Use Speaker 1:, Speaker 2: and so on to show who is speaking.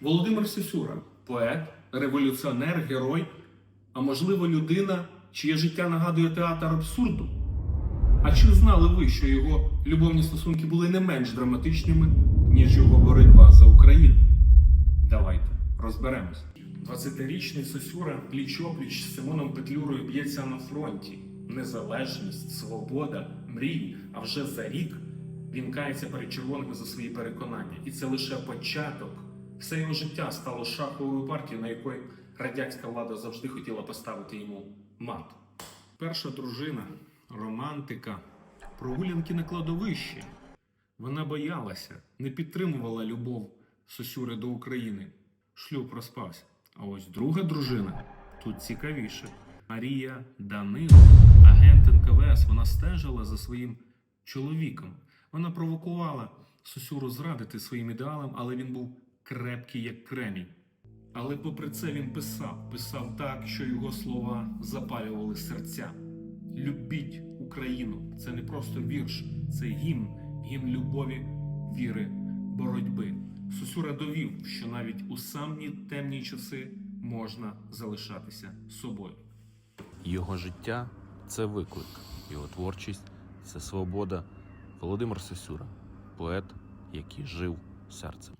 Speaker 1: Володимир Сосюра поет, революціонер, герой, а можливо, людина, чиє життя нагадує театр абсурду. А чи знали ви, що його любовні стосунки були не менш драматичними, ніж його боротьба за Україну? Давайте розберемось. 20-річний Сосюра пліч-опліч з Симоном Петлюрою б'ється на фронті. Незалежність, свобода, мрії. А вже за рік він кається перед червоними за свої переконання. І це лише початок. Все його життя стало шаховою партією, на якої радянська влада завжди хотіла поставити йому мат. Перша дружина, романтика, прогулянки на кладовищі. Вона боялася, не підтримувала любов Сосюри до України. Шлюб розпався. А ось друга дружина тут цікавіше. Марія Данило, агент НКВС, вона стежила за своїм чоловіком. Вона провокувала Сосюру зрадити своїм ідеалам, але він був крепкий, як кремінь. Але попри це він писав, писав так, що його слова запалювали серця. Любіть Україну. Це не просто вірш, це гімн, гімн любові, віри, боротьби. Сосюра довів, що навіть у самі темні часи можна залишатися собою.
Speaker 2: Його життя це виклик, його творчість це свобода. Володимир Сосюра, поет, який жив серцем.